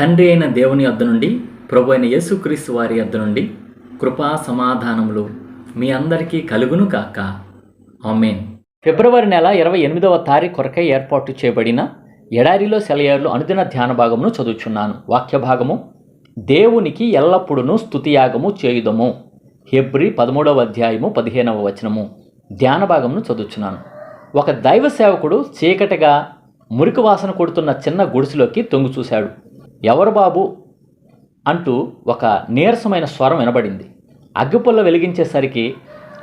తండ్రి అయిన దేవుని వద్ద నుండి ప్రభు అయిన యేసుక్రీస్తు వారి వద్ద నుండి కృపా సమాధానములు మీ అందరికీ కలుగును కాక ఆమెన్. ఫిబ్రవరి నెల ఇరవై ఎనిమిదవ తారీఖు కొరకై ఏర్పాటు చేయబడిన ఎడారిలో సెలయేర్లు అనుదిన ధ్యాన భాగమును చదువుచున్నాను. వాక్య భాగము దేవునికి ఎల్లప్పుడూ స్తుతియాగము చేయుదము. హెబ్రి పదమూడవ అధ్యాయము పదిహేనవ వచనము. ధ్యాన భాగమును చదువుచున్నాను. ఒక దైవ సేవకుడు చీకటిగా మురికి వాసన కొడుతున్న చిన్న గుడిసెలోకి తొంగి చూశాడు ఎవరు బాబు? అంటూ ఒక నీరసమైన స్వరం వినబడింది. అగ్గిపుల్ల వెలిగించేసరికి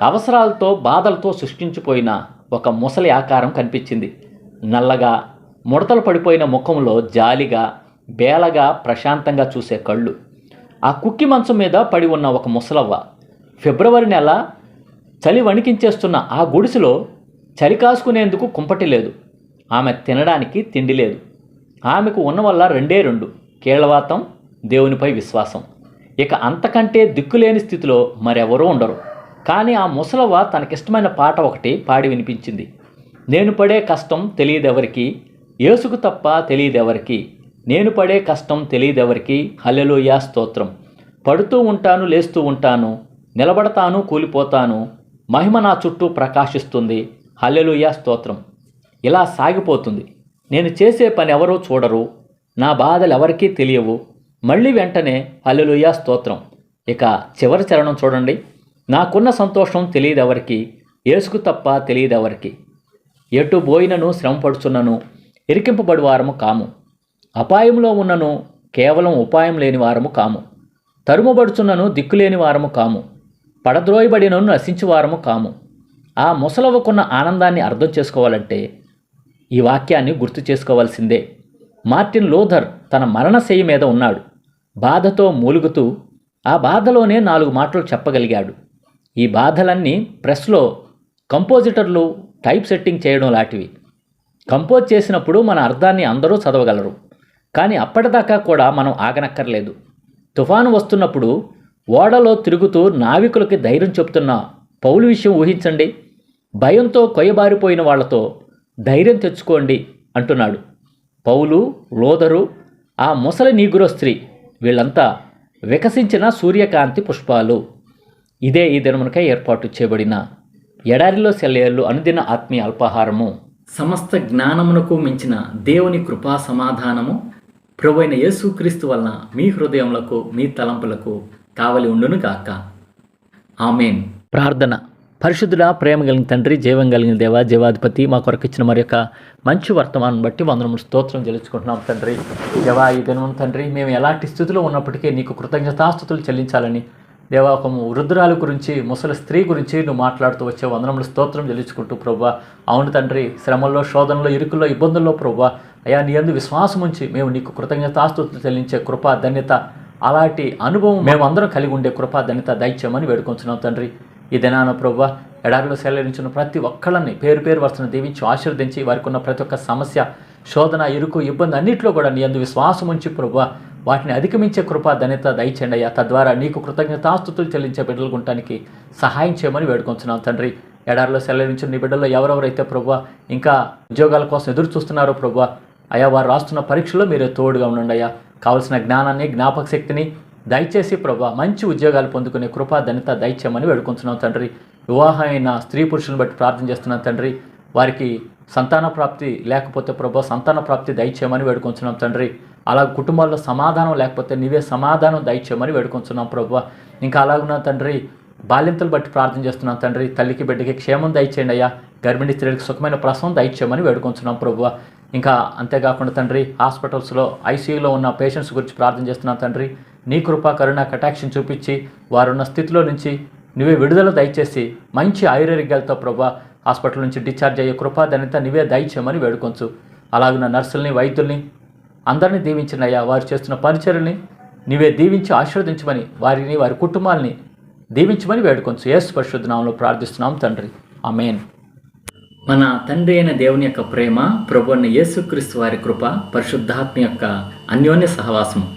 అవసరాలతో బాధలతో సృష్టించిపోయిన ఒక ముసలి ఆకారం కనిపించింది. నల్లగా ముడతలు పడిపోయిన ముఖంలో జాలిగా బేలగా ప్రశాంతంగా చూసే కళ్ళు. ఆ కుక్కి మంచం మీద పడి ఉన్న ఒక ముసలవ్వ. ఫిబ్రవరి నెల చలి వణికించేస్తున్న ఆ గుడిసెలో చలి కాసుకునేందుకు కుంపటి లేదు. ఆమె తినడానికి తిండి లేదు. ఆమెకు ఉన్న వల్ల రెండే రెండు. కీళ్ళవాతం దేవునిపై విశ్వాసం. ఇక అంతకంటే దిక్కులేని స్థితిలో మరెవరూ ఉండరు. కానీ ఆ ముసలవ్వ తనకిష్టమైన పాట ఒకటి పాడి వినిపించింది. నేను పడే కష్టం తెలియదెవరికి? ఏసుకు తప్ప తెలియదెవరికి? నేను పడే కష్టం తెలియదెవరికి? హల్లెలూయా స్తోత్రం. పడుతూ ఉంటాను లేస్తూ ఉంటాను. నిలబడతాను కూలిపోతాను. మహిమ నా చుట్టూ ప్రకాశిస్తుంది. హల్లెలూయా స్తోత్రం. ఇలా సాగిపోతుంది. నేను చేసే పని ఎవరూ చూడరు. నా బాధలు ఎవరికీ తెలియవు. మళ్ళీ వెంటనే అల్లులుయా స్తోత్రం. ఇక చివరి చరణం చూడండి. నాకున్న సంతోషం తెలియదెవరికి? ఏసుకు తప్ప తెలియదెవరికి? ఎటు బోయినను శ్రమపడుచున్నను ఇరికింపబడి వారము కాము. అపాయంలో ఉన్నను కేవలం ఉపాయం లేని వారము కాము. తరుముబడుచున్నను దిక్కులేని వారము కాము. పడద్రోయబడినను నశించువారము కాము. ఆ ముసలవ్వకున్న ఆనందాన్ని అర్థం చేసుకోవాలంటే ఈ వాక్యాన్ని గుర్తు చేసుకోవాల్సిందే. మార్టిన్ లూథర్ తన మరణశయ్య మీద ఉన్నాడు. బాధతో మూలుగుతూ ఆ బాధలోనే నాలుగు మాటలు చెప్పగలిగాడు. ఈ బాధలన్నీ ప్రెస్లో కంపోజిటర్లు టైప్ సెట్టింగ్ చేయడం లాంటివి. కంపోజ్ చేసినప్పుడు మన అర్థాన్ని అందరూ చదవగలరు. కానీ అప్పటిదాకా కూడా మనం ఆగనక్కర్లేదు. తుఫాను వస్తున్నప్పుడు ఓడలో తిరుగుతూ నావికులకి ధైర్యం చెప్తున్న పౌలు విషయం ఊహించండి. భయంతో కొయ్యబారిపోయిన వాళ్ళతో ధైర్యం తెచ్చుకోండి అంటున్నాడు. పౌలు లోదరు ఆ ముసలి నీగురో స్త్రీ వీళ్ళంతా వికసించిన సూర్యకాంతి పుష్పాలు. ఇదే ఈ దినమునకై ఏర్పాటు చేయబడిన ఎడారిలో సెలయేళ్ళు అనుదిన ఆత్మీయ అల్పాహారము. సమస్త జ్ఞానమునకు మించిన దేవుని కృపా సమాధానము ప్రభు అయిన యేసుక్రీస్తు వలన మీ హృదయములకు మీ తలంపులకు కావలి ఉండును గాక ఆమెన్. ప్రార్థన. పరిశుద్ధుడా ప్రేమ కలిగిన తండ్రి జీవం కలిగిన దేవ జీవాధిపతి మా కొరకు ఇచ్చిన మరి యొక్క మంచి వర్తమానం బట్టి వందనములు స్తోత్రం చెల్లించుకుంటున్నాం తండ్రి. దేవా ఈ దినం తండ్రి మేము ఎలాంటి స్థితిలో ఉన్నప్పటికీ నీకు కృతజ్ఞతాస్థుతులు చెల్లించాలని దేవా ఒక వృద్ధురాలు గురించి ముసలి స్త్రీ గురించి నువ్వు మాట్లాడుతూ వచ్చే వందనములు స్తోత్రం చెల్లించుకుంటూ ప్రభా. అవును తండ్రి శ్రమల్లో శోధనలో ఇరుకుల్లో ఇబ్బందుల్లో ప్రభా. అయా నీ అందు విశ్వాసం ఉంచి మేము నీకు కృతజ్ఞతాస్తుతులు చెల్లించే కృపా ధన్యత అలాంటి అనుభవం మేమందరం కలిగి ఉండే కృపా ధన్యత దైత్యమని వేడుకొంచున్నాం తండ్రి. ఈ దినాన ప్రభు ఎడారిలో సెలరించిన ప్రతి ఒక్కళ్ళని పేరు పేరు వరుసను దీవించి ఆశీర్వదించి వారికి ఉన్న ప్రతి ఒక్క సమస్య శోధన ఇరుకు ఇబ్బంది అన్నింటిలో కూడా నీ అందు విశ్వాసం ఉంచి ప్రభు వాటిని అధిగమించే కృప ధన్యత దయచేయండి అయ్యా. తద్వారా నీకు కృతజ్ఞతాస్తుతులు చెల్లించే బిడ్డలు ఉండటానికి సహాయం చేయమని వేడుకొంచున్నాం తండ్రి. ఎడారిలో సెలవించిన నీ బిడ్డల్లో ఎవరెవరైతే ప్రభు ఇంకా ఉద్యోగాల కోసం ఎదురు చూస్తున్నారో ప్రభు అయా వారు రాస్తున్న పరీక్షలో మీరే తోడుగా ఉండండి అయ్యా. కావలసిన జ్ఞానాన్ని జ్ఞాపక శక్తిని దయచేసి ప్రభా మంచి ఉద్యోగాలు పొందుకునే కృపా ధనిత దయచేయమని వేడుకుంటున్నాం తండ్రి. వివాహమైన స్త్రీ పురుషులను బట్టి ప్రార్థన చేస్తున్నాం తండ్రి. వారికి సంతాన ప్రాప్తి లేకపోతే ప్రభా సంతాన ప్రాప్తి దయచేయమని వేడుకొంచున్నాం తండ్రి. అలా కుటుంబాల్లో సమాధానం లేకపోతే నీవే సమాధానం దయచేయమని వేడుకొంచున్నాం ప్రభా. ఇంకా అలాగున్న తండ్రి బాల్యంతలు బట్టి ప్రార్థన చేస్తున్నాం తండ్రి. తల్లికి బిడ్డకి క్షేమం దయచేయండి అయ్యా. గర్భిణీ స్త్రీలకు సుఖమైన ప్రసవం దయచేయమని వేడుకొంచున్నాం ప్రభు. ఇంకా అంతేకాకుండా తండ్రి హాస్పిటల్స్లో ఐసీయూలో ఉన్న పేషెంట్స్ గురించి ప్రార్థన చేస్తున్నాం తండ్రి. నీ కృపా కరుణ కటాక్షం చూపించి వారున్న స్థితిలో నుంచి నువ్వే విడుదల దయచేసి మంచి ఆయుర్వేదికలతో ప్రభా హాస్పిటల్ నుంచి డిశ్చార్జ్ అయ్యే కృపా ధన్యత నువ్వే దయచేయమని వేడుకొంచు. అలాగున్న నర్సుల్ని వైద్యుల్ని అందరినీ దీవించినయ్యా. వారు చేస్తున్న పరిచర్ని నీవే దీవించి ఆశీర్వదించమని వారిని వారి కుటుంబాల్ని దీవించమని వేడుకొంచు. యేసు పరిశుద్ధనామంలో ప్రార్థిస్తున్నాం తండ్రి. అమేన్ మన తండ్రి అయిన దేవుని యొక్క ప్రేమ ప్రభు యేసుక్రీస్తు వారి కృప పరిశుద్ధాత్మ యొక్క అన్యోన్య సహవాసం